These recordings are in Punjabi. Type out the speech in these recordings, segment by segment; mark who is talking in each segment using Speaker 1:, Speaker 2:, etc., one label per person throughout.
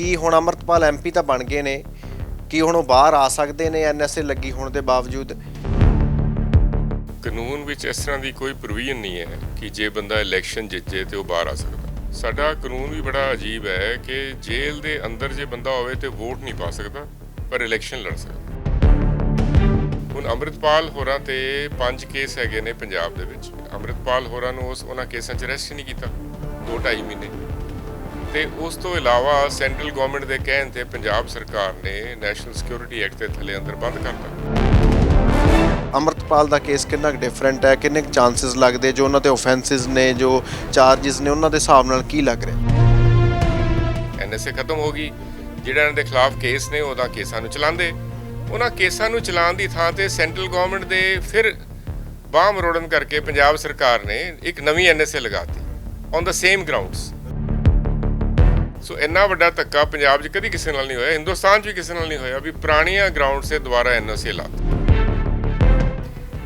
Speaker 1: ਕੀ ਹੁਣ ਅਮਰਤਪਾਲ ਐਮਪੀ ਤਾਂ ਬਣ ਗਏ ਨੇ? ਕੀ ਹੁਣ ਉਹ ਬਾਹਰ ਆ ਸਕਦੇ ਨੇ ਐਨਐਸਏ ਲੱਗੀ ਹੋਣ ਦੇ ਬਾਵਜੂਦ?
Speaker 2: ਕਾਨੂੰਨ ਵਿੱਚ ਇਸ ਤਰ੍ਹਾਂ ਦੀ ਕੋਈ ਪ੍ਰੋਵੀਜ਼ਨ ਨਹੀਂ ਹੈ ਕਿ ਜੇ ਬੰਦਾ ਇਲੈਕਸ਼ਨ ਜਿੱਤ ਜੇ ਤੇ ਉਹ ਬਾਹਰ ਆ ਸਕਦਾ। ਸਾਡਾ ਕਾਨੂੰਨ ਵੀ ਬੜਾ ਅਜੀਬ ਹੈ ਕਿ ਜੇਲ੍ਹ ਦੇ ਅੰਦਰ ਜੇ ਬੰਦਾ ਹੋਵੇ ਤੇ ਵੋਟ ਨਹੀਂ ਪਾ ਸਕਦਾ, ਪਰ ਇਲੈਕਸ਼ਨ ਲੜ ਸਕਦਾ। ਹੁਣ ਅੰਮ੍ਰਿਤਪਾਲ ਹੋਰਾਂ ਤੇ ਪੰਜ ਕੇਸ ਹੈਗੇ ਨੇ ਪੰਜਾਬ ਦੇ ਵਿੱਚ। ਅੰਮ੍ਰਿਤਪਾਲ ਹੋਰਾਂ ਨੂੰ ਉਸ ਉਹਨਾਂ ਕੇਸਾਂ 'ਚ ਰੈਸਟ ਨਹੀਂ ਕੀਤਾ। 2.5 ਮਹੀਨੇ। ਤੇ ਉਸ ਤੋਂ ਇਲਾਵਾ ਸੈਂਟਰਲ ਗਵਰਨਮੈਂਟ ਦੇ ਕਹਿਣ ਤੇ ਪੰਜਾਬ ਸਰਕਾਰ ਨੇ ਨੈਸ਼ਨਲ ਸਿਕਿਉਰਿਟੀ ਐਕਟ ਦੇ ਥੱਲੇ ਅੰਦਰ ਬੰਦ ਕਰਤਾ।
Speaker 1: ਅਮਰਤਪਾਲ ਦਾ ਕੇਸ ਕਿੰਨਾ ਡਿਫਰੈਂਟ ਹੈ? ਕਿੰਨੇ ਚਾਂਸਸ ਲੱਗਦੇ? ਜੋ ਉਹਨਾਂ ਤੇ ਆਫੈਂਸਿਸ ਨੇ ਜੋ ਚਾਰजेस ਨੇ ਉਹਨਾਂ ਦੇ ਹਿਸਾਬ ਨਾਲ ਕੀ ਲੱਗ ਰਿਹਾ?
Speaker 2: ਐਨਐਸਏ ਖਤਮ ਹੋ ਗਈ। ਜਿਹੜਾ ਇਹਨਾਂ ਦੇ ਖਿਲਾਫ ਕੇਸ ਨੇ ਉਹਦਾ ਕੇਸਾਂ ਨੂੰ ਚਲਾਉਂਦੇ। ਉਹਨਾਂ ਕੇਸਾਂ ਨੂੰ ਚਲਾਉਣ ਦੀ ਥਾਂ ਤੇ ਸੈਂਟਰਲ ਗਵਰਨਮੈਂਟ ਦੇ ਫਿਰ ਬਾਹ ਮਰੋੜਨ ਕਰਕੇ ਪੰਜਾਬ ਸਰਕਾਰ ਨੇ ਇੱਕ ਨਵੀਂ NSA ਲਗਾਤੀ on the same grounds so ਇੰਨਾ ਵੱਡਾ ਧੱਕਾ ਪੰਜਾਬ 'ਚ ਕਦੀ ਕਿਸੇ ਨਾਲ ਨਹੀਂ ਹੋਇਆ, ਹਿੰਦੁਸਤਾਨ 'ਚ ਵੀ ਕਿਸੇ ਨਾਲ ਨਹੀਂ ਹੋਇਆ ਵੀ ਪੁਰਾਣੀਆਂ ਗਰਾਊਂਡ 'ਤੇ ਦੁਬਾਰਾ ਐਨਐਸਏ ਲਾਤੀ।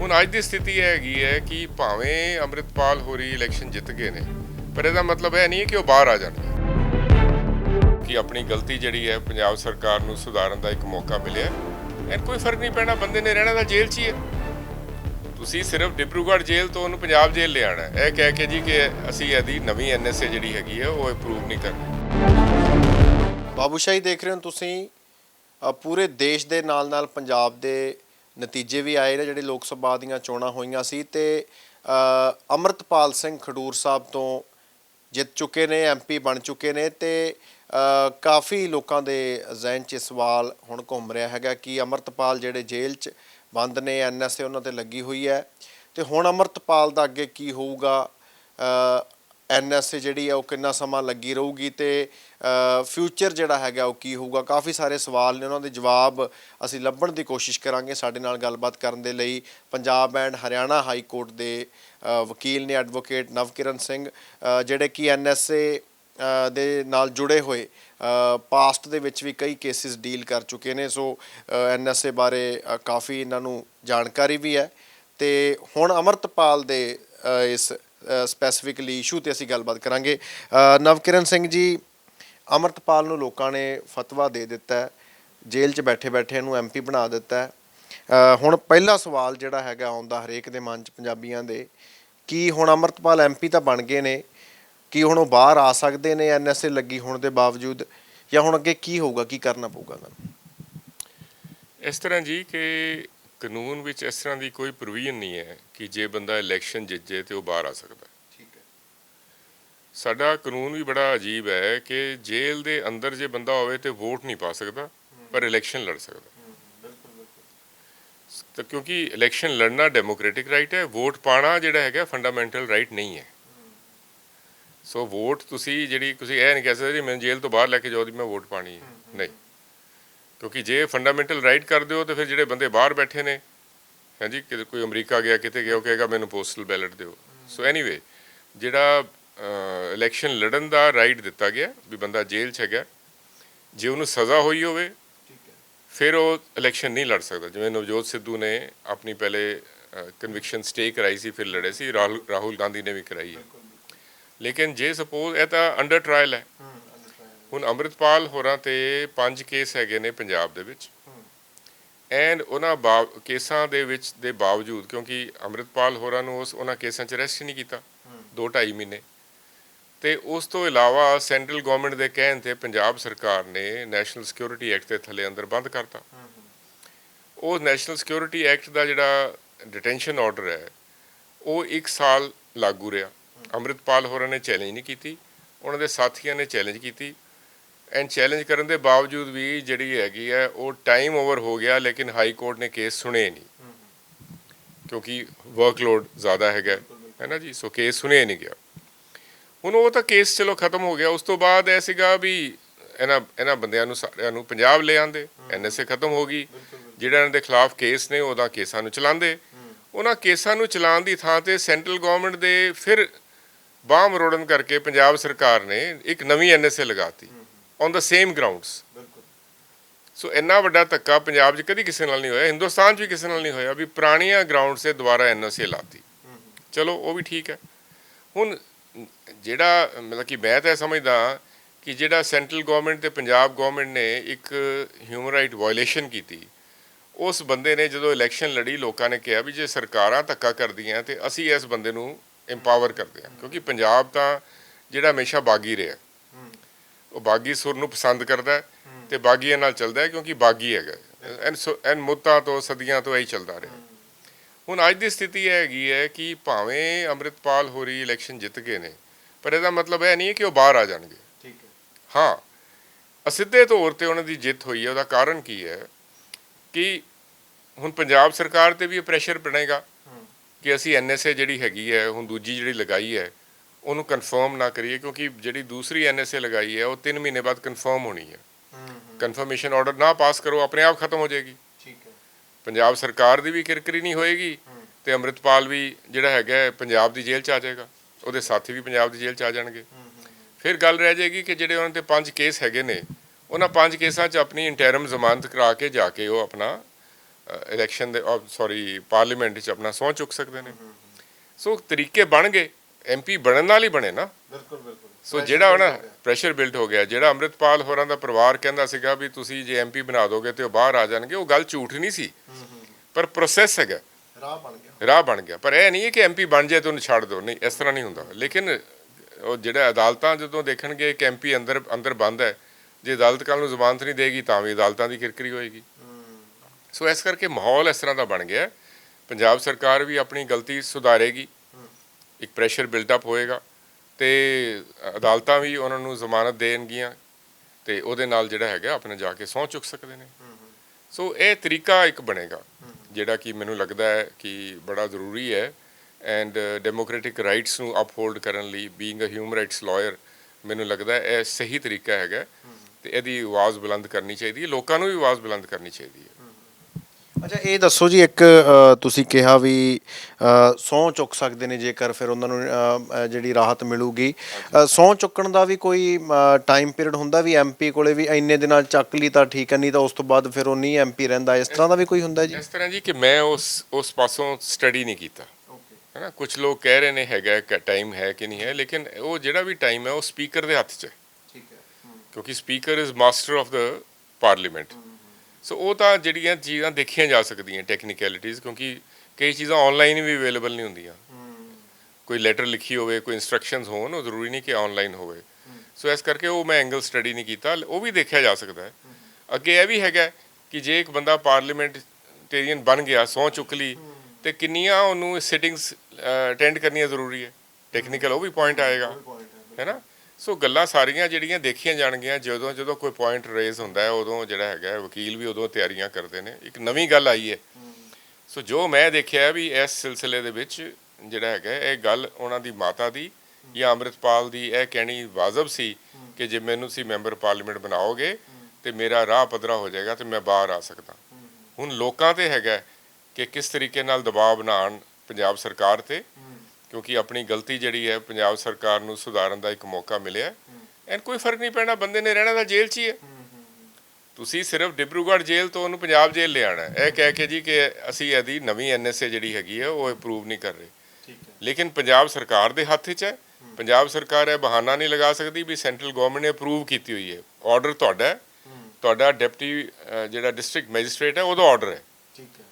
Speaker 2: ਹੁਣ ਅੱਜ ਦੀ ਸਥਿਤੀ ਇਹ ਹੈਗੀ ਹੈ ਕਿ ਭਾਵੇਂ ਅੰਮ੍ਰਿਤਪਾਲ ਹੋਰੀ ਇਲੈਕਸ਼ਨ ਜਿੱਤ ਗਏ ਨੇ, ਪਰ ਇਹਦਾ ਮਤਲਬ ਇਹ ਨਹੀਂ ਹੈ ਕਿ ਉਹ ਬਾਹਰ ਆ ਜਾਣਗੇ ਕਿ ਆਪਣੀ ਗਲਤੀ ਜਿਹੜੀ ਹੈ ਪੰਜਾਬ ਸਰਕਾਰ ਨੂੰ ਸੁਧਾਰਨ ਦਾ ਇੱਕ ਮੌਕਾ ਮਿਲਿਆ ਐਨ ਕੋਈ ਫ਼ਰਕ ਨਹੀਂ ਪੈਣਾ, ਬੰਦੇ ਨੇ ਰਹਿਣਾ ਤਾਂ ਜੇਲ੍ਹ 'ਚ ਹੀ ਹੈ। ਤੁਸੀਂ ਸਿਰਫ ਡਿਬਰੂਗੜ੍ਹ ਜੇਲ੍ਹ ਤੋਂ ਉਹਨੂੰ ਪੰਜਾਬ ਜੇਲ੍ਹ ਲਿਆਣਾ ਇਹ ਕਹਿ ਕੇ ਜੀ ਕਿ ਅਸੀਂ ਇਹਦੀ ਨਵੀਂ ਐਨਐਸਏ ਜਿਹੜੀ ਹੈਗੀ ਹੈ, ਉਹ ਅਪਰੂਵ ਨਹੀਂ ਕਰਨੀ।
Speaker 1: ਬਾਬੂਸ਼ਾਹੀ ਦੇਖ ਰਹੇ ਹੋ ਤੁਸੀਂ ਪੂਰੇ ਦੇਸ਼ ਦੇ ਨਾਲ ਨਾਲ ਪੰਜਾਬ ਦੇ ਨਤੀਜੇ ਵੀ ਆਏ ਨੇ ਜਿਹੜੇ ਲੋਕ ਸਭਾ ਦੀਆਂ ਚੋਣਾਂ ਹੋਈਆਂ ਸੀ ਤੇ ਅ, ਅਮਰਤਪਾਲ ਸਿੰਘ ਖਡੂਰ ਸਾਹਿਬ ਤੋਂ ਜਿੱਤ ਚੁੱਕੇ ਨੇ ਐਮਪੀ ਬਣ ਚੁੱਕੇ ਨੇ ਤੇ ਕਾਫੀ ਲੋਕਾਂ ਦੇ ਜ਼ਿਹਨ 'ਚ ਇਹ ਸਵਾਲ ਹੁਣ ਘੁੰਮ ਰਿਹਾ ਹੈਗਾ ਕਿ ਅਮਰਤਪਾਲ ਜਿਹੜੇ ਜੇਲ੍ਹ 'ਚ ਬੰਦ ਨੇ ਐਨਐਸਏ ਉਹਨਾਂ ਤੇ ਲੱਗੀ ਹੋਈ ਹੈ ਤੇ ਹੁਣ ਅਮਰਤਪਾਲ ਦਾ ਅੱਗੇ ਕੀ ਹੋਊਗਾ ਐਨਐਸਏ ਜਿਹੜੀ ਹੈ ਉਹ ਕਿੰਨਾ ਸਮਾਂ ਲੱਗੀ ਰਹੂਗੀ ਤੇ ਫਿਊਚਰ ਜਿਹੜਾ ਹੈਗਾ ਉਹ ਕੀ ਹੋਊਗਾ? ਕਾਫੀ ਸਾਰੇ ਸਵਾਲ ਨੇ, ਉਹਨਾਂ ਦੇ ਜਵਾਬ ਅਸੀਂ ਲੱਭਣ ਦੀ ਕੋਸ਼ਿਸ਼ ਕਰਾਂਗੇ ਸਾਡੇ ਨਾਲ ਗੱਲਬਾਤ ਕਰਨ ਦੇ ਲਈ। Punjab and Haryana high court ਦੇ ਵਕੀਲ ਨੇ ਐਡਵੋਕੇਟ ਨਵਕਿਰਨ ਸਿੰਘ ਜਿਹੜੇ ਕਿ ਐਨਐਸਏ ਦੇ ਨਾਲ ਜੁੜੇ ਹੋਏ ਪਾਸਟ ਦੇ ਵਿੱਚ ਵੀ ਕਈ ਕੇਸਿਸ ਡੀਲ ਕਰ ਚੁੱਕੇ ਨੇ। ਸੋ ਐਨਐਸਏ ਬਾਰੇ ਕਾਫੀ ਇਹਨਾਂ ਨੂੰ ਜਾਣਕਾਰੀ ਵੀ ਹੈ। ਤੇ ਹੁਣ ਅਮਰਤਪਾਲ ਦੇ ਇਸ ਸਪੈਸੀਫਿਕਲੀ ਇਸ਼ੂ ਤੇ ਅਸੀਂ ਗੱਲਬਾਤ ਕਰਾਂਗੇ। ਨਵਕਿਰਨ ਸਿੰਘ ਜੀ, ਅਮਰਤਪਾਲ ਨੂੰ ਲੋਕਾਂ ਨੇ ਫਤਵਾ ਦੇ ਦਿੱਤਾ ਹੈ। ਜੇਲ੍ਹ 'ਚ ਬੈਠੇ ਬੈਠੇ ਇਹਨੂੰ ਐਮਪੀ ਬਣਾ ਦਿੱਤਾ ਹੈ। ਹੁਣ ਪਹਿਲਾ ਸਵਾਲ ਜਿਹੜਾ ਹੈਗਾ ਆਉਂਦਾ ਹਰੇਕ ਦੇ ਮਨ 'ਚ ਪੰਜਾਬੀਆਂ ਦੇ, ਕੀ ਹੁਣ ਅਮਰਤਪਾਲ ਐਮਪੀ ਤਾਂ ਬਣ ਗਏ ਨੇ? ਕੀ ਹੁਣ ਉਹ ਬਾਹਰ ਆ ਸਕਦੇ ਨੇ ਐਨਐਸਏ ਲੱਗੀ ਹੋਣ ਦੇ ਬਾਵਜੂਦ? ਜਾਂ ਹੁਣ ਅੱਗੇ ਕੀ ਹੋਊਗਾ, ਕੀ ਕਰਨਾ ਪਊਗਾ ਇਹਨਾਂ ਨੂੰ?
Speaker 2: ਇਸ ਤਰ੍ਹਾਂ ਜੀ ਕਿ ਕਾਨੂੰਨ ਵਿੱਚ ਇਸ ਤਰ੍ਹਾਂ ਦੀ ਕੋਈ ਪ੍ਰੋਵੀਜ਼ਨ ਨਹੀਂ ਹੈ ਕਿ ਜੇ ਬੰਦਾ ਇਲੈਕਸ਼ਨ ਜਿੱਤ ਜੇ ਤੇ ਉਹ ਬਾਹਰ ਆ ਸਕਦਾ
Speaker 1: ਠੀਕ ਹੈ।
Speaker 2: ਸਾਡਾ ਕਾਨੂੰਨ ਵੀ ਬੜਾ ਅਜੀਬ ਹੈ ਕਿ ਜੇਲ੍ਹ ਦੇ ਅੰਦਰ ਜੇ ਬੰਦਾ ਹੋਵੇ ਤੇ ਵੋਟ ਨਹੀਂ ਪਾ ਸਕਦਾ ਪਰ ਇਲੈਕਸ਼ਨ ਲੜ ਸਕਦਾ। ਤਾਂ ਕਿਉਂਕਿ ਇਲੈਕਸ਼ਨ ਲੜਨਾ ਡੈਮੋਕ੍ਰੈਟਿਕ ਰਾਈਟ ਹੈ ਵੋਟ ਪਾਣਾ ਜਿਹੜਾ ਹੈਗਾ ਫੰਡਾਮੈਂਟਲ ਰਾਈਟ ਨਹੀਂ ਹੈ। ਸੋ ਵੋਟ ਤੁਸੀਂ ਜਿਹੜੀ ਤੁਸੀਂ ਇਹ ਨਹੀਂ ਕਹਿ ਸਕਦੇ ਜੀ ਮੈਨੂੰ ਜੇਲ੍ਹ ਤੋਂ ਬਾਹਰ ਲੈ ਕੇ ਜਾਓ ਦੀ ਮੈਂ ਵੋਟ ਪਾਣੀ ਨਹੀਂ। ਕਿਉਂਕਿ ਜੇ ਫੰਡਾਮੈਂਟਲ ਰਾਈਟ ਕਰਦੇ ਹੋ ਤਾਂ ਫਿਰ ਜਿਹੜੇ ਬੰਦੇ ਬਾਹਰ ਬੈਠੇ ਨੇ ਹਾਂਜੀ ਕਿਤੇ ਕੋਈ ਅਮਰੀਕਾ ਗਿਆ ਕਿਤੇ ਗਿਆ ਉਹ ਕਹੇਗਾ ਮੈਨੂੰ ਪੋਸਟਲ ਬੈਲਟ ਦਿਓ। ਸੋ ਐਨੀਵੇ ਜਿਹੜਾ ਇਲੈਕਸ਼ਨ ਲੜਨ ਦਾ ਰਾਈਟ ਦਿੱਤਾ ਗਿਆ ਵੀ ਬੰਦਾ ਜੇਲ੍ਹ 'ਚ ਹੈਗਾ ਜੇ ਉਹਨੂੰ ਸਜ਼ਾ ਹੋਈ ਹੋਵੇ ਫਿਰ ਉਹ ਇਲੈਕਸ਼ਨ ਨਹੀਂ ਲੜ ਸਕਦਾ। ਜਿਵੇਂ ਨਵਜੋਤ ਸਿੱਧੂ ਨੇ ਆਪਣੀ ਪਹਿਲੇ ਕਨਵਿਕਸ਼ਨ ਸਟੇ ਕਰਾਈ ਸੀ ਫਿਰ ਲੜੇ ਸੀ ਰਾਹੁਲ ਰਾਹੁਲ ਗਾਂਧੀ ਨੇ ਵੀ ਕਰਾਈ ਹੈ। ਲੇਕਿਨ ਜੇ ਸਪੋਜ਼ ਇਹ ਤਾਂ ਅੰਡਰ ਟ੍ਰਾਇਲ ਹੈ। ਹੁਣ ਅੰਮ੍ਰਿਤਪਾਲ ਹੋਰਾਂ ਤੇ ਪੰਜ ਕੇਸ ਹੈਗੇ ਨੇ ਪੰਜਾਬ ਦੇ ਵਿੱਚ। ਐਂਡ ਉਹਨਾਂ ਕੇਸਾਂ ਦੇ ਵਿੱਚ ਦੇ ਬਾਵਜੂਦ ਕਿਉਂਕਿ ਅੰਮ੍ਰਿਤਪਾਲ ਹੋਰਾਂ ਨੂੰ ਉਸ ਉਹਨਾਂ ਕੇਸਾਂ 'ਚ ਅਰੈਸਟ ਨਹੀਂ ਕੀਤਾ 2.5 ਮਹੀਨੇ। ਤੇ ਉਸ ਤੋਂ ਇਲਾਵਾ ਸੈਂਟਰਲ ਗਵਰਨਮੈਂਟ ਦੇ ਕਹਿਣ ਤੇ ਪੰਜਾਬ ਸਰਕਾਰ ਨੇ ਨੈਸ਼ਨਲ ਸਿਕਿਉਰਿਟੀ ਐਕਟ ਦੇ ਥੱਲੇ ਅੰਦਰ ਬੰਦ ਕਰਤਾ। ਉਹ ਨੈਸ਼ਨਲ ਸਿਕਿਉਰਿਟੀ ਐਕਟ ਦਾ ਜਿਹੜਾ ਡਿਟੈਂਸ਼ਨ ਆਰਡਰ ਹੈ ਉਹ 1 ਸਾਲ ਲਾਗੂ ਰਿਹਾ। ਅੰਮ੍ਰਿਤਪਾਲ ਹੋਰਾਂ ਨੇ ਚੈਲੰਜ ਨਹੀਂ ਕੀਤੀ ਉਹਨਾਂ ਦੇ ਸਾਥੀਆਂ ਨੇ ਚੈਲੰਜ ਕੀਤੀ ਐਂਡ ਚੈਲੰਜ ਕਰਨ ਦੇ ਬਾਵਜੂਦ ਵੀ ਜਿਹੜੀ ਹੈਗੀ ਹੈ, ਉਹ ਟਾਈਮ ਓਵਰ ਹੋ ਗਿਆ, ਲੇਕਿਨ ਹਾਈ ਕੋਰਟ ਨੇ ਕੇਸ ਸੁਣੇ ਨਹੀਂ। ਕਿਉਂਕਿ ਵਰਕਲੋਡ ਜ਼ਿਆਦਾ ਹੈਗਾ, ਹੈ ਨਾ ਜੀ? ਸੋ ਕੇਸ ਸੁਣਿਆ ਨਹੀਂ ਗਿਆ। ਹੁਣ ਉਹ ਤਾਂ ਕੇਸ ਚਲੋ ਖਤਮ ਹੋ ਗਿਆ। ਉਸ ਤੋਂ ਬਾਅਦ ਇਹ ਸੀਗਾ ਵੀ ਇਹਨਾਂ ਇਹਨਾਂ ਬੰਦਿਆਂ ਨੂੰ ਸਾਰਿਆਂ ਨੂੰ ਪੰਜਾਬ ਲੈ ਆਂਦੇ। ਐਨਐਸਏ ਖਤਮ ਹੋ ਗਈ। ਜਿਹੜਾ ਇਹਨਾਂ ਦੇ ਖਿਲਾਫ ਕੇਸ ਨੇ, ਉਹਦਾ ਕੇਸਾਂ ਨੂੰ ਚਲਾਉਂਦੇ ਉਹਨਾਂ ਕੇਸਾਂ ਨੂੰ ਚਲਾਉਣ ਦੀ ਥਾਂ ਤੇ ਸੈਂਟਰਲ ਗਵਰਨਮੈਂਟ ਦੇ ਫਿਰ ਬਾਹ ਮਰੋੜਨ ਕਰਕੇ ਪੰਜਾਬ ਸਰਕਾਰ ਨੇ ਇੱਕ ਨਵੀਂ NSA ਲਗਾਤੀ on the same grounds so ਇੰਨਾ ਵੱਡਾ ਧੱਕਾ ਪੰਜਾਬ 'ਚ ਕਦੀ ਕਿਸੇ ਨਾਲ ਨਹੀਂ ਹੋਇਆ, ਹਿੰਦੁਸਤਾਨ 'ਚ ਵੀ ਕਿਸੇ ਨਾਲ ਨਹੀਂ ਹੋਇਆ ਵੀ ਪੁਰਾਣੀਆਂ ਗਰਾਊਂਡ 'ਤੇ ਦੁਬਾਰਾ ਐਨਐਸਏ ਲਾਤੀ। ਚਲੋ, ਉਹ ਵੀ ਠੀਕ ਹੈ। ਹੁਣ ਜਿਹੜਾ, ਮਤਲਬ ਕਿ ਮੈਂ ਤਾਂ ਇਹ ਸਮਝਦਾ ਕਿ ਜਿਹੜਾ ਸੈਂਟਰਲ ਗਵਰਨਮੈਂਟ ਤੇ ਪੰਜਾਬ ਗਵਰਨਮੈਂਟ ਨੇ ਇੱਕ ਹਿਊਮਨ ਰਾਈਟ ਵਾਇਓਲੇਸ਼ਨ ਕੀਤੀ, ਉਸ ਬੰਦੇ ਨੇ ਜਦੋਂ ਇਲੈਕਸ਼ਨ ਲੜੀ, ਲੋਕਾਂ ਨੇ ਕਿਹਾ ਵੀ ਜੇ ਸਰਕਾਰਾਂ ਧੱਕਾ ਕਰਦੀਆਂ ਤੇ ਅਸੀਂ ਇਸ ਬੰਦੇ ਨੂੰ ਇੰਪਾਵਰ ਕਰਦੇ ਹਾਂ, ਕਿਉਂਕਿ ਪੰਜਾਬ ਤਾਂ ਜਿਹੜਾ ਹਮੇਸ਼ਾ ਬਾਗੀ ਰਿਹਾ। ਉਹ ਬਾਗੀ ਸੁਰ ਨੂੰ ਪਸੰਦ ਕਰਦਾ ਤੇ ਬਾਗੀਆਂ ਨਾਲ ਚੱਲਦਾ ਕਿਉਂਕਿ ਬਾਗੀ ਹੈਗਾ ਐਨ ਸੋ- ਐਨ ਮੁੱਤਾਂ ਤੋਂ ਸਦੀਆਂ ਤੋਂ ਇਹੀ ਚੱਲਦਾ ਰਿਹਾ। ਹੁਣ ਅੱਜ ਦੀ ਸਥਿਤੀ ਇਹ ਹੈਗੀ ਹੈ ਕਿ ਭਾਵੇਂ ਅੰਮ੍ਰਿਤਪਾਲ ਹੋਰੀ ਇਲੈਕਸ਼ਨ ਜਿੱਤ ਗਏ ਨੇ ਪਰ ਇਹਦਾ ਮਤਲਬ ਇਹ ਨਹੀਂ ਹੈ ਕਿ ਉਹ ਬਾਹਰ ਆ ਜਾਣਗੇ।
Speaker 1: ਠੀਕ ਹੈ।
Speaker 2: ਹਾਂ ਅਸਿੱਧੇ ਤੌਰ ਤੇ ਉਹਨਾਂ ਦੀ ਜਿੱਤ ਹੋਈ ਹੈ ਉਹਦਾ ਕਾਰਨ ਕੀ ਹੈ ਕਿ ਹੁਣ ਪੰਜਾਬ ਸਰਕਾਰ ਤੇ ਵੀ ਇਹ ਪ੍ਰੈਸ਼ਰ ਬਣੇਗਾ ਕਿ ਅਸੀਂ ਐਨਐਸਏ ਜਿਹੜੀ ਹੈਗੀ ਹੈ ਹੁਣ ਦੂਜੀ ਜਿਹੜੀ ਲਗਾਈ ਹੈ ਉਹਨੂੰ ਕਨਫਰਮ ਨਾ ਕਰੀਏ ਕਿਉਂਕਿ ਜਿਹੜੀ ਦੂਸਰੀ ਐਨਐਸਏ ਲਗਾਈ ਹੈ ਉਹ 3 ਮਹੀਨੇ ਬਾਅਦ ਕਨਫਰਮ ਹੋਣੀ ਹੈ। ਕਨਫਰਮੇਸ਼ਨ ਆਰਡਰ ਨਾ ਪਾਸ ਕਰੋ ਆਪਣੇ ਆਪ ਖਤਮ ਹੋ ਜਾਏਗੀ।
Speaker 1: ਠੀਕ ਹੈ।
Speaker 2: ਪੰਜਾਬ ਸਰਕਾਰ ਦੀ ਵੀ ਕਿਰਕਰੀ ਨਹੀਂ ਹੋਏਗੀ ਤੇ ਅੰਮ੍ਰਿਤਪਾਲ ਵੀ ਜਿਹੜਾ ਹੈਗਾ ਪੰਜਾਬ ਦੀ ਜੇਲ੍ਹ ਚ ਆ ਜਾਏਗਾ। ਉਹਦੇ ਸਾਥੀ ਵੀ ਪੰਜਾਬ ਦੀ ਜੇਲ੍ਹ ਚ ਆ ਜਾਣਗੇ। ਫਿਰ ਗੱਲ ਰਹਿ ਜਾਏਗੀ ਕਿ ਜਿਹੜੇ ਉਹਨਾਂ ਤੇ ਪੰਜ ਕੇਸ ਹੈਗੇ ਨੇ ਉਹਨਾਂ ਪੰਜ ਕੇਸਾਂ 'ਚ ਆਪਣੀ ਇੰਟਰਮ ਜ਼ਮਾਨਤ ਕਰਾ ਕੇ ਜਾ ਕੇ ਉਹ ਆਪਣਾ ਇਲੈਕਸ਼ਨ ਦੇ ਸੌਰੀ ਪਾਰਲੀਮੈਂਟ 'ਚ ਆਪਣਾ ਸਹੁੰ ਚੁੱਕ ਸਕਦੇ ਨੇ। ਸੋ ਤਰੀਕੇ ਬਣ ਗਏ। ਐਮਪੀ ਬਣਨ ਨਾਲ ਹੀ ਬਣੇ ਨਾ।
Speaker 1: ਬਿਲਕੁਲ ਬਿਲਕੁਲ।
Speaker 2: ਸੋ ਜਿਹੜਾ ਉਹ ਨਾ ਪ੍ਰੈਸ਼ਰ ਬਿਲਡ ਹੋ ਗਿਆ ਜਿਹੜਾ ਅੰਮ੍ਰਿਤਪਾਲ ਹੋਰਾਂ ਦਾ ਪਰਿਵਾਰ ਕਹਿੰਦਾ ਸੀਗਾ ਵੀ ਤੁਸੀਂ ਜੇ ਐਮਪੀ ਬਣਾ ਦੋਗੇ ਤੇ ਉਹ ਬਾਹਰ ਆ ਜਾਣਗੇ ਉਹ ਗੱਲ ਝੂਠ ਨਹੀਂ ਸੀ। ਪਰ ਪ੍ਰੋਸੈਸ ਹੈਗਾ।
Speaker 1: ਰਾਹ ਬਣ ਗਿਆ।
Speaker 2: ਰਾਹ ਬਣ ਗਿਆ। ਪਰ ਇਹ ਨਹੀਂ ਹੈ ਕਿ ਐਮਪੀ ਬਣ ਜਾਏ ਤੇ ਉਹਨੂੰ ਛੱਡ ਦਿਓ ਨਹੀਂ ਇਸ ਤਰ੍ਹਾਂ ਨਹੀਂ ਹੁੰਦਾ। ਲੇਕਿਨ ਉਹ ਜਿਹੜਾ ਅਦਾਲਤਾਂ ਜਦੋਂ ਦੇਖਣਗੇ ਕਿ ਐਮਪੀ ਅੰਦਰ ਅੰਦਰ ਬੰਦ ਹੈ ਜੇ ਅਦਾਲਤ ਕੱਲ ਨੂੰ ਜ਼ਮਾਨਤ ਨਹੀਂ ਦੇਗੀ ਤਾਂ ਵੀ ਅਦਾਲਤਾਂ ਦੀ ਕਿਰਕਰੀ ਹੋਏਗੀ। ਸੋ ਇਸ ਕਰਕੇ ਮਾਹੌਲ ਇਸ ਤਰ੍ਹਾਂ ਦਾ ਬਣ ਗਿਆ। ਪੰਜਾਬ ਸਰਕਾਰ ਵੀ ਆਪਣੀ ਗਲਤੀ ਸੁਧਾਰੇਗੀ। ਇੱਕ ਪ੍ਰੈਸ਼ਰ ਬਿਲਟ ਅਪ ਹੋਏਗਾ ਤੇ ਅਦਾਲਤਾਂ ਵੀ ਉਹਨਾਂ ਨੂੰ ਜ਼ਮਾਨਤ ਦੇਣਗੀਆਂ ਤੇ ਉਹਦੇ ਨਾਲ ਜਿਹੜਾ ਹੈਗਾ ਆਪਣੇ ਜਾ ਕੇ ਸਹੁੰ ਚੁੱਕ ਸਕਦੇ ਨੇ। ਸੋ ਇਹ ਤਰੀਕਾ ਇੱਕ ਬਣੇਗਾ ਜਿਹੜਾ ਕਿ ਮੈਨੂੰ ਲੱਗਦਾ ਹੈ ਕਿ ਬੜਾ ਜ਼ਰੂਰੀ ਹੈ ਐਂਡ ਡੈਮੋਕ੍ਰੈਟਿਕ ਰਾਈਟਸ ਨੂੰ ਅਪਹੋਲਡ ਕਰਨ ਲਈ being a human rights lawyer ਮੈਨੂੰ ਲੱਗਦਾ ਹੈ ਇਹ ਸਹੀ ਤਰੀਕਾ ਹੈਗਾ ਤੇ ਇਹਦੀ ਆਵਾਜ਼ ਬੁਲੰਦ ਕਰਨੀ ਚਾਹੀਦੀ ਹੈ ਲੋਕਾਂ ਨੂੰ ਵੀ ਆਵਾਜ਼ ਬੁਲੰਦ ਕਰਨੀ ਚਾਹੀਦੀ ਹੈ।
Speaker 1: ਅੱਛਾ ਇਹ ਦੱਸੋ ਜੀ ਇੱਕ ਅ, ਤੁਸੀਂ ਕਿਹਾ ਵੀ ਸੌ ਚੁੱਕ ਸਕਦੇ ਨੇ ਜੇਕਰ ਫਿਰ ਉਹਨਾਂ ਨੂੰ ਅ, ਅ, ਜਿਹੜੀ ਰਾਹਤ ਮਿਲੂਗੀ। ਸੌ ਚੁੱਕਣ ਦਾ ਵੀ ਕੋਈ ਟਾਈਮ ਪੀਰੀਅਡ ਹੁੰਦਾ ਵੀ ਐਮਪੀ ਕੋਲੇ ਵੀ ਇੰਨੇ ਦਿਨਾਂ 'ਚ ਚੱਕ ਲਈ ਤਾਂ ਠੀਕ ਹੈ ਨਹੀਂ ਤਾਂ ਉਸ ਤੋਂ ਬਾਅਦ ਫਿਰ ਉਹ ਨਹੀਂ ਐਮਪੀ ਰਹਿੰਦਾ। ਇਸ ਤਰ੍ਹਾਂ ਦਾ ਵੀ ਕੋਈ ਹੁੰਦਾ ਜੀ?
Speaker 2: ਇਸ ਤਰ੍ਹਾਂ ਜੀ ਕਿ ਮੈਂ ਉਸ ਉਸ ਪਾਸੋਂ ਸਟੱਡੀ ਨਹੀਂ ਕੀਤਾ। ਹੈ ਨਾ ਕੁਝ ਲੋਕ ਕਹਿ ਰਹੇ ਨੇ ਹੈਗਾ ਕਿ ਟਾਈਮ ਹੈ ਕਿ ਨਹੀਂ ਹੈ ਲੇਕਿਨ ਉਹ ਜਿਹੜਾ ਵੀ ਟਾਈਮ ਹੈ ਉਹ ਸਪੀਕਰ ਦੇ ਹੱਥ 'ਚ ਹੈ।
Speaker 1: ਠੀਕ ਹੈ।
Speaker 2: ਕਿਉਂਕਿ speaker is master of the parliament so ਉਹ ਤਾਂ ਜਿਹੜੀਆਂ ਚੀਜ਼ਾਂ ਦੇਖੀਆਂ ਜਾ ਸਕਦੀਆਂ ਟੈਕਨੀਕੈਲਿਟੀਜ਼ ਕਿਉਂਕਿ ਕਈ ਚੀਜ਼ਾਂ ਆਨਲਾਈਨ ਵੀ ਅਵੇਲੇਬਲ ਨਹੀਂ ਹੁੰਦੀਆਂ। ਕੋਈ ਲੈਟਰ ਲਿਖੀ ਹੋਵੇ ਕੋਈ ਇਨਸਟਰਕਸ਼ਨਸ ਹੋਣ ਉਹ ਜ਼ਰੂਰੀ ਨਹੀਂ ਕਿ ਆਨਲਾਈਨ ਹੋਵੇ। ਸੋ ਇਸ ਕਰਕੇ ਉਹ ਮੈਂ ਐਂਗਲ ਸਟੱਡੀ ਨਹੀਂ ਕੀਤਾ ਉਹ ਵੀ ਦੇਖਿਆ ਜਾ ਸਕਦਾ ਹੈ। ਅੱਗੇ ਇਹ ਵੀ ਹੈਗਾ ਕਿ ਜੇ ਇੱਕ ਬੰਦਾ ਪਾਰਲੀਮੈਂਟੇਰੀਅਨ ਬਣ ਗਿਆ ਸਹੁੰ ਚੁੱਕ ਲਈ ਤੇ ਕਿੰਨੀਆਂ ਉਹਨੂੰ ਸਿਟਿੰਗਸ ਅਟੈਂਡ ਕਰਨੀਆਂ ਜ਼ਰੂਰੀ ਹੈ। ਟੈਕਨੀਕਲ ਉਹ ਵੀ ਪੁਆਇੰਟ ਆਏਗਾ। ਹੈ ਨਾ? ਸੋ ਗੱਲਾਂ ਸਾਰੀਆਂ ਜਿਹੜੀਆਂ ਦੇਖੀਆਂ ਜਾਣਗੀਆਂ, ਜਦੋਂ ਜਦੋਂ ਕੋਈ ਪੁਆਇੰਟ ਰੇਜ਼ ਹੁੰਦਾ ਹੈ, ਉਦੋਂ ਜਿਹੜਾ ਹੈਗਾ ਵਕੀਲ ਵੀ ਉਦੋਂ ਤਿਆਰੀਆਂ ਕਰਦੇ ਨੇ। ਇੱਕ ਨਵੀਂ ਗੱਲ ਆਈ ਹੈ। ਸੋ ਜੋ ਮੈਂ ਦੇਖਿਆ ਵੀ ਇਸ ਸਿਲਸਿਲੇ ਦੇ ਵਿੱਚ ਜਿਹੜਾ ਹੈਗਾ ਇਹ ਗੱਲ ਉਹਨਾਂ ਦੀ ਮਾਤਾ ਦੀ ਜਾਂ ਅੰਮ੍ਰਿਤਪਾਲ ਦੀ, ਇਹ ਕਹਿਣੀ ਵਾਜਬ ਸੀ ਕਿ ਜੇ ਮੈਨੂੰ ਸੀ ਮੈਂਬਰ ਪਾਰਲੀਮੈਂਟ ਬਣਾਓਗੇ ਤੇ ਮੇਰਾ ਰਾਹ ਪੱਧਰਾ ਹੋ ਜਾਏਗਾ ਤੇ ਮੈਂ ਬਾਹਰ ਆ ਸਕਦਾ। ਹੁਣ ਲੋਕਾਂ ਤੇ ਹੈਗਾ ਕਿ ਕਿਸ ਤਰੀਕੇ ਨਾਲ ਦਬਾਅ ਬਣਾਉਣ ਪੰਜਾਬ ਸਰਕਾਰ ਤੇ ਕਿਉਂਕਿ ਆਪਣੀ ਗਲਤੀ ਜਿਹੜੀ ਹੈ ਪੰਜਾਬ ਸਰਕਾਰ ਨੂੰ ਸੁਧਾਰਨ ਦਾ ਇੱਕ ਮੌਕਾ ਮਿਲਿਆ ਐਨ ਕੋਈ ਫ਼ਰਕ ਨਹੀਂ ਪੈਣਾ ਬੰਦੇ ਨੇ ਰਹਿਣਾ ਤਾਂ ਜੇਲ੍ਹ 'ਚ ਹੀ ਹੈ। ਤੁਸੀਂ ਸਿਰਫ ਡਿਬਰੂਗੜ੍ਹ ਜੇਲ੍ਹ ਤੋਂ ਉਹਨੂੰ ਪੰਜਾਬ ਜੇਲ੍ਹ ਲਿਆਣਾ ਇਹ ਕਹਿ ਕੇ ਜੀ ਕਿ ਅਸੀਂ ਇਹਦੀ ਨਵੀਂ ਐਨਐਸਏ ਜਿਹੜੀ ਹੈਗੀ ਹੈ ਉਹ ਅਪਰੂਵ ਨਹੀਂ ਕਰ ਰਹੇ। ਲੇਕਿਨ ਪੰਜਾਬ ਸਰਕਾਰ ਦੇ ਹੱਥ 'ਚ ਹੈ। ਪੰਜਾਬ ਸਰਕਾਰ ਇਹ ਬਹਾਨਾ ਨਹੀਂ ਲਗਾ ਸਕਦੀ ਵੀ ਸੈਂਟਰਲ ਗਵਰਨਮੈਂਟ ਨੇ ਅਪਰੂਵ ਕੀਤੀ ਹੋਈ ਹੈ। ਆਰਡਰ ਤੁਹਾਡਾ ਹੈ। ਤੁਹਾਡਾ ਡਿਪਟੀ ਜਿਹੜਾ ਡਿਸਟ੍ਰਿਕਟ ਮੈਜਿਸਟ੍ਰੇਟ ਹੈ ਉਹਦਾ ਆਰਡਰ ਹੈ।
Speaker 1: ਠੀਕ ਹੈ।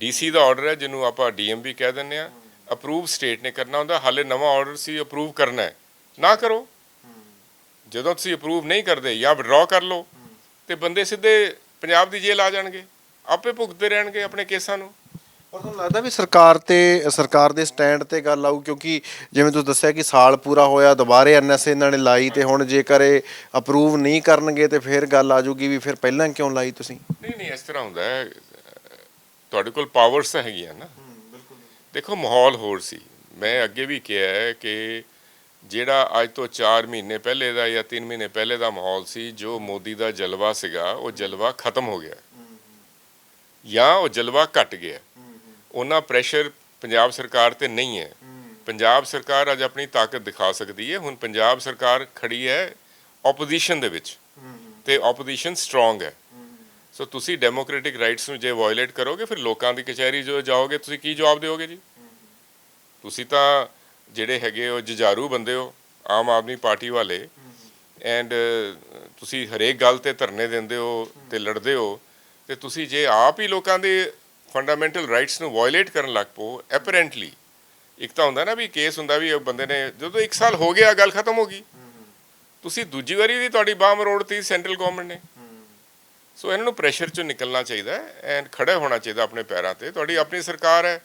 Speaker 2: ਡੀਸੀ ਦਾ ਆਰਡਰ ਹੈ ਜਿਹਨੂੰ ਆਪਾਂ ਡੀਐਮਬੀ ਕਹਿ ਦਿੰਦੇ ਆ ਅਪਰੂਵ ਸਟੇਟ ਨੇ ਕਰਨਾ ਹੁੰਦਾ ਹਾਲੇ ਨਵਾਂ ਆਰਡਰ ਸੀ ਅਪਰੂਵ ਕਰਨਾ ਹੈ। ਨਾ ਕਰੋ। ਜਦੋਂ ਤੁਸੀਂ ਅਪਰੂਵ ਨਹੀਂ ਕਰਦੇ ਜਾਂ ਵਿਡਰਾਅ ਕਰ ਲਓ ਤੇ ਬੰਦੇ ਸਿੱਧੇ ਪੰਜਾਬ ਦੀ ਜੇਲ੍ਹ ਆ ਜਾਣਗੇ। ਆਪੇ ਭੁਗਤਦੇ ਰਹਿਣਗੇ ਆਪਣੇ ਕੇਸਾਂ ਨੂੰ।
Speaker 1: ਪਰ ਤੁਹਾਨੂੰ ਲੱਗਦਾ ਵੀ ਸਰਕਾਰ ਤੇ ਸਰਕਾਰ ਦੇ ਸਟੈਂਡ ਤੇ ਗੱਲ ਆਊ? ਕਿਉਂਕਿ ਜਿਵੇਂ ਤੁਸੀਂ ਦੱਸਿਆ ਕਿ ਸਾਲ ਪੂਰਾ ਹੋਇਆ ਦੁਬਾਰੇ ਐਨਐਸਏ ਇਹਨਾਂ ਨੇ ਲਾਈ ਤੇ ਹੁਣ ਜੇਕਰ ਇਹ ਅਪਰੂਵ ਨਹੀਂ ਕਰਨਗੇ ਤੇ ਫਿਰ ਗੱਲ ਆ ਜਾਊਗੀ ਵੀ ਫਿਰ ਪਹਿਲਾਂ ਕਿਉਂ ਲਾਈ ਤੁਸੀਂ?
Speaker 2: ਨਹੀਂ ਨਹੀਂ ਇਸ ਤਰ੍ਹਾਂ ਹੁੰਦਾ ਹੈ। ਤੁਹਾਡੇ ਕੋਲ ਪਾਵਰਸ ਹੈਗੀਆਂ ਨਾ। ਦੇਖੋ ਮਾਹੌਲ ਹੋਰ ਸੀ। ਮੈਂ ਅੱਗੇ ਵੀ ਕਿਹਾ ਹੈ ਕਿ ਜਿਹੜਾ ਅੱਜ ਤੋਂ 4 ਮਹੀਨੇ ਪਹਿਲੇ ਦਾ ਜਾਂ 3 ਮਹੀਨੇ ਪਹਿਲੇ ਦਾ ਮਾਹੌਲ ਸੀ, ਜੋ ਮੋਦੀ ਦਾ ਜਲਵਾ ਸੀਗਾ, ਉਹ ਜਲਵਾ ਖਤਮ ਹੋ ਗਿਆ। ਜਾਂ ਉਹ ਜਲਵਾ ਘਟ ਗਿਆ। ਉਹਨਾਂ ਪ੍ਰੈਸ਼ਰ ਪੰਜਾਬ ਸਰਕਾਰ ਤੇ ਨਹੀਂ ਹੈ। ਪੰਜਾਬ ਸਰਕਾਰ ਅੱਜ ਆਪਣੀ ਤਾਕਤ ਦਿਖਾ ਸਕਦੀ ਹੈ। ਹੁਣ ਪੰਜਾਬ ਸਰਕਾਰ ਖੜੀ ਹੈ ਆਪੋਜੀਸ਼ਨ ਦੇ ਵਿੱਚ ਤੇ ਆਪੋਜੀਸ਼ਨ ਸਟਰੋਂਗ ਹੈ। ਸੋ ਤੁਸੀਂ ਡੈਮੋਕ੍ਰੈਟਿਕ ਰਾਈਟਸ ਨੂੰ ਜੇ ਵਾਇਓਲੇਟ ਕਰੋਗੇ, ਫਿਰ ਲੋਕਾਂ ਦੀ ਕਚਹਿਰੀ ਜੋ ਜਾਓਗੇ, ਤੁਸੀਂ ਕੀ ਜਵਾਬ ਦਿਓਗੇ ਜੀ? ਤੁਸੀਂ ਤਾਂ ਜਿਹੜੇ ਹੈਗੇ ਉਹ ਜਜ਼ਾਰੂ ਬੰਦੇ ਹੋ, ਆਮ ਆਦਮੀ ਪਾਰਟੀ ਵਾਲੇ ਐਂਡ ਤੁਸੀਂ ਹਰੇਕ ਗੱਲ ਤੇ ਧਰਨੇ ਦਿੰਦੇ ਹੋ ਤੇ ਲੜਦੇ ਹੋ, ਤੇ ਤੁਸੀਂ ਜੇ ਆਪ ਹੀ ਲੋਕਾਂ ਦੇ ਫੰਡਾਮੈਂਟਲ ਰਾਈਟਸ ਨੂੰ ਵਾਇਲੇਟ ਕਰਨ ਲੱਗ ਪੋ ਐਪਰੈਂਟਲੀ ਇੱਕ ਤਾਂ ਹੁੰਦਾ ਨਾ ਵੀ ਕੇਸ ਹੁੰਦਾ ਵੀ ਬੰਦੇ ਨੇ, ਜਦੋਂ 1 ਸਾਲ ਹੋ ਗਿਆ, ਗੱਲ ਖਤਮ ਹੋ ਗਈ। ਤੁਸੀਂ ਦੂਜੀ ਵਾਰੀ ਵੀ ਤੁਹਾਡੀ ਬਾਹ ਮਰੋੜਤੀ ਸੈਂਟਰਲ ਗਵਰਨਮੈਂਟ ਨੇ। ਸੋ ਇਹਨਾਂ ਨੂੰ ਪ੍ਰੈਸ਼ਰ ਚੋਂ ਨਿਕਲਣਾ ਚਾਹੀਦਾ ਹੈ ਐਂਡ ਖੜੇ ਹੋਣਾ ਚਾਹੀਦਾ ਆਪਣੇ ਪੈਰਾਂ ਤੇ। ਤੁਹਾਡੀ ਆਪਣੀ ਸਰਕਾਰ ਹੈ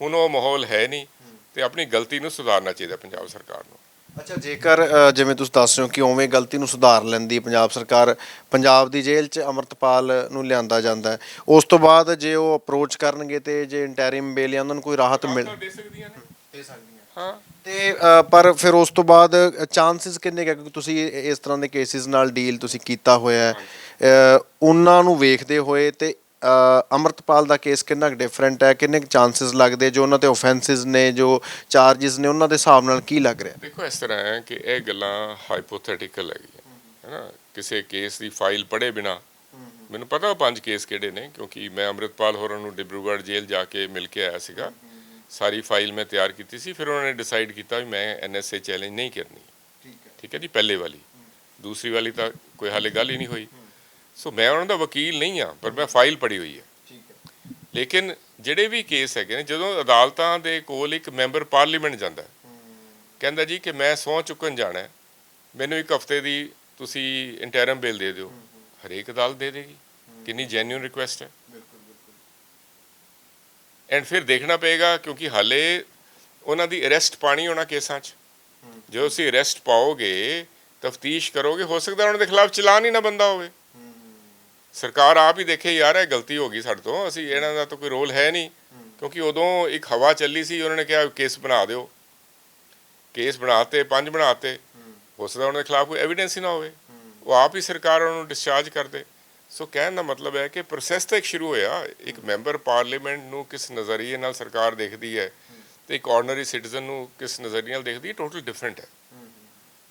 Speaker 2: ਹੁਣ ਉਹ ਮਾਹੌਲ ਹੈ ਨਹੀਂ ਤੇ ਆਪਣੀ ਗਲਤੀ ਨੂੰ ਸੁਧਾਰਨਾ ਚਾਹੀਦਾ ਪੰਜਾਬ ਸਰਕਾਰ ਨੂੰ।
Speaker 1: ਅੱਛਾ ਜੇਕਰ ਜਿਵੇਂ ਤੁਸੀਂ ਦੱਸ ਰਹੇ ਹੋ ਕਿ ਉਵੇਂ ਗਲਤੀ ਨੂੰ ਸੁਧਾਰ ਲੈਂਦੀ ਪੰਜਾਬ ਸਰਕਾਰ ਪੰਜਾਬ ਦੀ ਜੇਲ੍ਹ 'ਚ ਅਮਰਤਪਾਲ ਨੂੰ ਲਿਆਂਦਾ ਜਾਂਦਾ ਉਸ ਤੋਂ ਬਾਅਦ ਜੇ ਉਹ ਅਪਰੋਚ ਕਰਨਗੇ ਤੇ ਜੇ ਇੰਟੈਰਿਮ ਬੇਲ ਜਾਂ ਉਹਨਾਂ ਨੂੰ ਕੋਈ ਰਾਹਤ ਮਿਲ
Speaker 2: ਦੇ ਸਕਦੀਆਂ ਨੇ?
Speaker 1: ਦੇ ਸਕਦੀਆਂ
Speaker 2: ਹਾਂ।
Speaker 1: ਤੇ ਅ, ਪਰ ਫਿਰ ਉਸ ਤੋਂ ਬਾਅਦ ਚਾਂਸਸ ਕਿੰਨੇ ਕੁ ਹੈ? ਕਿਉਂਕਿ ਤੁਸੀਂ ਇਸ ਤਰ੍ਹਾਂ ਦੇ ਕੇਸਿਸ ਨਾਲ ਡੀਲ ਤੁਸੀਂ ਕੀਤਾ ਹੋਇਆ ਹੈ। ਅ, ਉਹਨਾਂ ਨੂੰ ਵੇਖਦੇ ਹੋਏ ਤੇ ਅ, ਅੰਮ੍ਰਿਤਪਾਲ ਦਾ ਕੇਸ ਕਿੰਨਾ ਕੁ ਡਿਫਰੈਂਟ ਹੈ? ਕਿੰਨੇ ਕੁ ਚਾਂਸਸ ਲੱਗਦੇ? ਜੋ ਉਹਨਾਂ ਤੇ ਆਫੈਂਸਿਸ ਨੇ ਜੋ ਚਾਰजेस ਨੇ ਉਹਨਾਂ ਦੇ ਹਿਸਾਬ ਨਾਲ ਕੀ ਲੱਗ ਰਿਹਾ?
Speaker 2: ਦੇਖੋ ਇਸ ਤਰ੍ਹਾਂ ਹੈ ਕਿ ਇਹ ਗੱਲਾਂ ਹਾਈਪੋਥੈਟੀਕਲ ਹੈਗੀਆਂ ਹੈਨਾ ਕਿਸੇ ਕੇਸ ਦੀ ਫਾਈਲ ਪੜ੍ਹੇ ਬਿਨਾ। ਮੈਨੂੰ ਪਤਾ ਉਹ ਪੰਜ ਕੇਸ ਕਿਹੜੇ ਨੇ ਕਿਉਂਕਿ ਮੈਂ ਅੰਮ੍ਰਿਤਪਾਲ ਹੋਰਾਂ ਨੂੰ ਡਿਬਰੂਗੜ੍ਹ ਜੇਲ੍ਹ ਜਾ ਕੇ ਮਿਲ ਕੇ ਆਇਆ ਸੀਗਾ। ਸਾਰੀ ਫਾਈਲ ਮੈਂ ਤਿਆਰ ਕੀਤੀ ਸੀ ਫਿਰ ਉਹਨਾਂ ਨੇ ਡਿਸਾਈਡ ਕੀਤਾ ਵੀ ਮੈਂ ਐਨਐਸਏ ਚੈਲੰਜ ਨਹੀਂ ਕਰਨੀ।
Speaker 1: ਠੀਕ ਹੈ।
Speaker 2: ਠੀਕ ਹੈ ਜੀ ਪਹਿਲੇ ਵਾਲੀ। ਦੂਸਰੀ ਵਾਲੀ ਤਾਂ ਕੋਈ ਹਾਲੇ ਗੱਲ ਹੀ ਨਹੀਂ ਹੋਈ। ਸੋ ਮੈਂ ਉਹਨਾਂ ਦਾ ਵਕੀਲ ਨਹੀਂ ਆ ਪਰ ਮੈਂ ਫਾਈਲ ਪੜ੍ਹੀ ਹੋਈ ਹੈ।
Speaker 1: ਠੀਕ ਹੈ।
Speaker 2: ਲੇਕਿਨ ਜਿਹੜੇ ਵੀ ਕੇਸ ਹੈਗੇ ਨੇ ਜਦੋਂ ਅਦਾਲਤਾਂ ਦੇ ਕੋਲ ਇੱਕ ਮੈਂਬਰ ਪਾਰਲੀਮੈਂਟ ਜਾਂਦਾ ਹੈ, ਕਹਿੰਦਾ ਜੀ ਕਿ ਮੈਂ ਸਹੁੰ ਚੁੱਕਣ ਜਾਣਾ ਮੈਨੂੰ ਇੱਕ ਹਫ਼ਤੇ ਦੀ ਤੁਸੀਂ ਇੰਟਰਮ ਬੇਲ ਦੇ ਦਿਓ। ਹਰੇਕ ਅਦਾਲਤ ਦੇ ਦੇਗੀ। ਕਿੰਨੀ ਜੈਨੂਇਨ ਰਿਕੁਐਸਟ ਹੈ। ਐਂਡ ਫਿਰ ਦੇਖਣਾ ਪਏਗਾ ਕਿਉਂਕਿ ਹਾਲੇ ਉਹਨਾਂ ਦੀ ਅਰੈਸਟ ਪਾਣੀ ਹੋਣਾ ਕੇਸਾਂ 'ਚ। ਜੋ ਤੁਸੀਂ ਅਰੈਸਟ ਪਾਓਗੇ, ਤਫਤੀਸ਼ ਕਰੋਗੇ, ਹੋ ਸਕਦਾ ਉਹਨਾਂ ਦੇ ਖਿਲਾਫ ਚਲਾਨ ਹੀ ਨਾ ਬੰਦਾ ਹੋਵੇ। ਸਰਕਾਰ ਆਪ ਹੀ ਦੇਖੇ, ਯਾਰ ਇਹ ਗਲਤੀ ਹੋ ਗਈ ਸਾਡੇ ਤੋਂ, ਅਸੀਂ ਇਹਨਾਂ ਦਾ ਤਾਂ ਕੋਈ ਰੋਲ ਹੈ ਨਹੀਂ। ਕਿਉਂਕਿ ਉਦੋਂ ਇੱਕ ਹਵਾ ਚੱਲੀ ਸੀ, ਉਹਨਾਂ ਨੇ ਕਿਹਾ ਕੇਸ ਬਣਾ ਦਿਓ। ਕੇਸ ਬਣਾਤੇ, ਪੰਜ ਬਣਾਤੇ। ਹੋ ਸਕਦਾ ਉਹਨਾਂ ਦੇ ਖਿਲਾਫ ਕੋਈ ਐਵੀਡੈਂਸ ਹੀ ਨਾ ਹੋਵੇ। ਉਹ ਆਪ ਹੀ ਸਰਕਾਰ ਉਹਨਾਂ ਨੂੰ ਡਿਸਚਾਰਜ ਕਰਦੇ। ਸੋ ਕਹਿਣ ਦਾ ਮਤਲਬ ਹੈ ਕਿ ਪ੍ਰੋਸੈਸ ਤਾਂ ਇੱਕ ਸ਼ੁਰੂ ਹੋਇਆ। ਇੱਕ ਮੈਂਬਰ ਪਾਰਲੀਮੈਂਟ ਨੂੰ ਕਿਸ ਨਜ਼ਰੀਏ ਨਾਲ ਸਰਕਾਰ ਦੇਖਦੀ ਹੈ ਤੇ ਇੱਕ ਆਰਡੀਨਰੀ ਸਿਟੀਜ਼ਨ ਨੂੰ ਕਿਸ ਨਜ਼ਰੀਏ ਨਾਲ ਦੇਖਦੀ ਹੈ ਟੋਟਲ ਡਿਫਰੈਂਟ ਹੈ।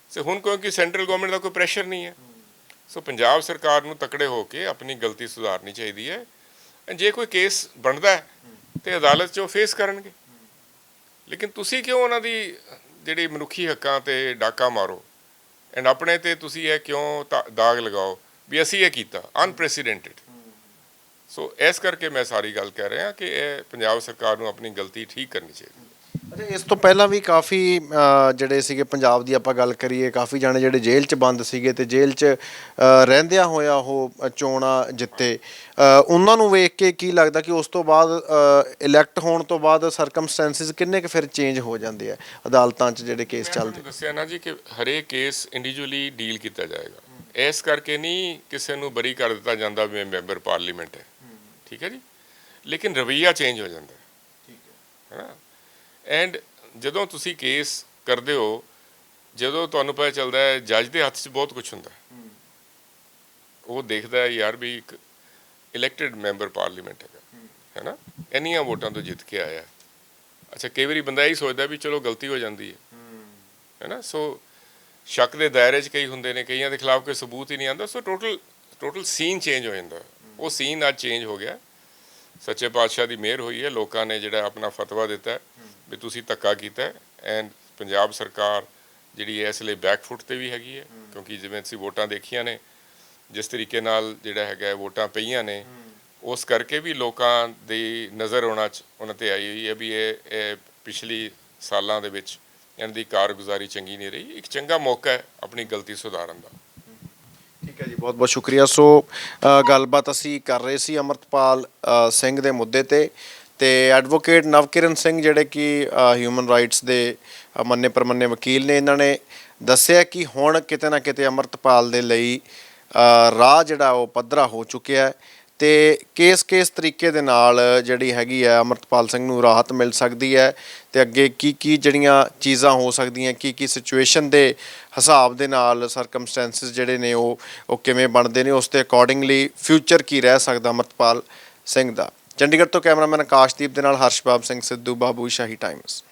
Speaker 2: ਸੋ ਹੁਣ ਕਿਉਂਕਿ ਸੈਂਟਰਲ ਗਵਰਨਮੈਂਟ ਦਾ ਕੋਈ ਪ੍ਰੈਸ਼ਰ ਨਹੀਂ ਹੈ। ਸੋ ਪੰਜਾਬ ਸਰਕਾਰ ਨੂੰ ਤਕੜੇ ਹੋ ਕੇ ਆਪਣੀ ਗਲਤੀ ਸੁਧਾਰਨੀ ਚਾਹੀਦੀ ਹੈ। ਜੇ ਕੋਈ ਕੇਸ ਬਣਦਾ ਹੈ, ਤੇ ਅਦਾਲਤ 'ਚ ਉਹ ਫੇਸ ਕਰਨਗੇ। ਲੇਕਿਨ ਤੁਸੀਂ ਕਿਉਂ ਉਹਨਾਂ ਦੀ ਜਿਹੜੀ ਮਨੁੱਖੀ ਹੱਕਾਂ ਤੇ ਡਾਕਾ ਮਾਰੋ? ਐਂਡ ਆਪਣੇ ਤੇ ਤੁਸੀਂ ਇਹ ਕਿਉਂ ਤਾਂ- ਦਾਗ ਲਗਾਓ? ਵੀ ਅਸੀਂ ਇਹ ਕੀਤਾ ਅਨਪ੍ਰੈਸੀਡੈਂਟਡ ਸੋ ਇਸ ਕਰਕੇ ਮੈਂ ਸਾਰੀ ਗੱਲ ਕਹਿ ਰਿਹਾ ਕਿ ਇਹ ਪੰਜਾਬ ਸਰਕਾਰ ਨੂੰ ਆਪਣੀ ਗਲਤੀ ਠੀਕ ਕਰਨੀ ਚਾਹੀਦੀ
Speaker 1: ਅੱਛਾ ਇਸ ਤੋਂ ਪਹਿਲਾਂ ਵੀ ਕਾਫੀ ਜਿਹੜੇ ਸੀਗੇ ਪੰਜਾਬ ਦੀ ਆਪਾਂ ਗੱਲ ਕਰੀਏ ਕਾਫੀ ਜਾਣੇ ਜਿਹੜੇ ਜੇਲ੍ਹ 'ਚ ਬੰਦ ਸੀਗੇ ਤੇ ਜੇਲ੍ਹ 'ਚ ਰਹਿੰਦਿਆਂ ਹੋਇਆ ਉਹ ਚੋਣਾਂ ਜਿੱਤੇ। ਉਹਨਾਂ ਨੂੰ ਵੇਖ ਕੇ ਕੀ ਲੱਗਦਾ ਕਿ ਉਸ ਤੋਂ ਬਾਅਦ ਇਲੈਕਟ ਹੋਣ ਤੋਂ ਬਾਅਦ ਸਰਕਮਸਟੈਂਸਿਸ ਕਿੰਨੇ ਕੁ ਫਿਰ ਚੇਂਜ ਹੋ ਜਾਂਦੇ ਆ ਅਦਾਲਤਾਂ 'ਚ ਜਿਹੜੇ ਕੇਸ ਚੱਲਦੇ?
Speaker 2: ਦੱਸਿਆ ਨਾ ਜੀ ਕਿ ਹਰੇਕ ਕੇਸ ਇੰਡੀਵਿਜੂਅਲੀ ਡੀਲ ਕੀਤਾ ਜਾਏਗਾ। ਇਸ ਕਰਕੇ ਨਹੀਂ ਕਿਸੇ ਨੂੰ ਬਰੀ ਕਰ ਦਿੱਤਾ ਜਾਂਦਾ ਵੀ ਮੈਂਬਰ ਪਾਰਲੀਮੈਂਟ ਹੈ। ਠੀਕ ਹੈ ਜੀ? ਲੇਕਿਨ ਰਵਈਆ ਚੇਂਜ ਹੋ ਜਾਂਦਾ ਹੈ। ਠੀਕ ਹੈ। ਐਂਡ ਜਦੋਂ ਤੁਸੀਂ ਕੇਸ ਕਰਦੇ ਹੋ ਜਦੋਂ ਤੁਹਾਨੂੰ ਪਤਾ ਚੱਲਦਾ ਹੈ ਜੱਜ ਦੇ ਹੱਥ 'ਚ ਬਹੁਤ ਕੁਝ ਹੁੰਦਾ ਹੈ। ਉਹ ਦੇਖਦਾ ਹੈ ਯਾਰ ਵੀ ਇੱਕ ਇਲੈਕਟਿਡ ਮੈਂਬਰ ਪਾਰਲੀਮੈਂਟ ਹੈਗਾ। ਹੈ। ਨਾ ਇੰਨੀਆਂ ਵੋਟਾਂ ਤੋਂ ਜਿੱਤ ਕੇ ਆਇਆ। ਅੱਛਾ ਕਈ ਵਾਰੀ ਬੰਦਾ ਇਹ ਸੋਚਦਾ ਵੀ ਚਲੋ ਗਲਤੀ ਹੋ ਜਾਂਦੀ ਹੈ। ਹੈ। ਨਾ ਸੋ ਸ਼ੱਕ ਦੇ ਦਾਇਰੇ 'ਚ ਕਈ ਹੁੰਦੇ ਨੇ, ਕਈਆਂ ਦੇ ਖਿਲਾਫ ਕੋਈ ਸਬੂਤ ਹੀ ਨਹੀਂ ਆਉਂਦਾ, so total total scene change ਹੋ ਜਾਂਦਾ। ਉਹ ਸੀਨ ਅੱਜ ਚੇਂਜ ਹੋ ਗਿਆ। ਸੱਚੇ ਪਾਤਸ਼ਾਹ ਦੀ ਮਿਹਰ ਹੋਈ ਹੈ, ਲੋਕਾਂ ਨੇ ਜਿਹੜਾ ਆਪਣਾ ਫਤਵਾ ਦਿੱਤਾ ਵੀ ਤੁਸੀਂ ਧੱਕਾ ਕੀਤਾ ਐਂਡ ਪੰਜਾਬ ਸਰਕਾਰ ਜਿਹੜੀ ਹੈ, ਇਸ ਲਈ ਬੈਕਫੁੱਟ ਤੇ ਵੀ ਹੈਗੀ ਹੈ, ਕਿਉਂਕਿ ਜਿਵੇਂ ਅਸੀਂ ਵੋਟਾਂ ਦੇਖੀਆਂ ਨੇ, ਜਿਸ ਤਰੀਕੇ ਨਾਲ ਜਿਹੜਾ ਹੈਗਾ ਵੋਟਾਂ ਪਈਆਂ ਨੇ, ਉਸ ਕਰਕੇ ਵੀ ਲੋਕਾਂ ਦੀ ਨਜ਼ਰ ਉਹਨਾਂ ਚ, ਉਹਨਾਂ ਤੇ ਆਈ ਹੋਈ ਹੈ ਵੀ ਇਹ ਪਿਛਲੀ ਸਾਲਾਂ ਦੇ ਵਿੱਚ ਇਹਨਾਂ ਦੀ ਕਾਰਗੁਜ਼ਾਰੀ ਚੰਗੀ ਨਹੀਂ ਰਹੀ। ਇੱਕ ਚੰਗਾ ਮੌਕਾ ਹੈ ਆਪਣੀ ਗਲਤੀ ਸੁਧਾਰਨ ਦਾ।
Speaker 1: ਠੀਕ ਹੈ ਜੀ, ਬਹੁਤ ਬਹੁਤ ਸ਼ੁਕਰੀਆ। ਸੋ ਗੱਲਬਾਤ ਅਸੀਂ ਕਰ ਰਹੇ ਸੀ ਅਮਰਤਪਾਲ ਸਿੰਘ ਦੇ ਮੁੱਦੇ ਤੇ ਤੇ ਐਡਵੋਕੇਟ ਨਵਕਿਰਨ ਸਿੰਘ ਜਿਹੜੇ ਕਿ ਹਿਊਮਨ ਰਾਈਟਸ ਦੇ ਮੰਨੇ ਪਰਮੰਨੇ ਵਕੀਲ ਨੇ, ਇਹਨਾਂ ਨੇ ਦੱਸਿਆ ਕਿ ਹੁਣ ਕਿਤੇ ਨਾ ਕਿਤੇ ਅਮਰਤਪਾਲ ਦੇ ਲਈ ਰਾਹ ਜਿਹੜਾ ਉਹ ਪੱਧਰਾ ਹੋ ਚੁੱਕਿਆ ਹੈ। ਤੇ ਕੇਸ ਕੇਸ ਤਰੀਕੇ ਦੇ ਨਾਲ ਜਿਹੜੀ ਹੈਗੀ ਹੈ ਅਮਰਤਪਾਲ ਸਿੰਘ ਨੂੰ ਰਾਹਤ ਮਿਲ ਸਕਦੀ ਹੈ ਤੇ ਅੱਗੇ ਕੀ ਕੀ ਜਿਹੜੀਆਂ ਚੀਜ਼ਾਂ ਹੋ ਸਕਦੀਆਂ, ਕੀ ਕੀ ਸਿਚੁਏਸ਼ਨ ਦੇ ਹਿਸਾਬ ਦੇ ਨਾਲ ਸਰਕਮਸਟੈਂਸਸ ਜਿਹੜੇ ਨੇ ਉਹ ਉਹ ਕਿਵੇਂ ਬਣਦੇ ਨੇ, ਉਸ ਦੇ ਅਕੋਰਡਿੰਗਲੀ ਫਿਊਚਰ ਕੀ ਰਹਿ ਸਕਦਾ ਅਮਰਤਪਾਲ ਸਿੰਘ ਦਾ। ਚੰਡੀਗੜ੍ਹ ਤੋਂ ਕੈਮਰਾਮੈਨ ਆਕਾਸ਼ਦੀਪ ਦੇ ਨਾਲ ਹਰਸ਼ਬਾਬ ਸਿੰਘ ਸਿੱਧੂ, ਬਾਬੂ ਸ਼ਾਹੀ ਟਾਈਮਸ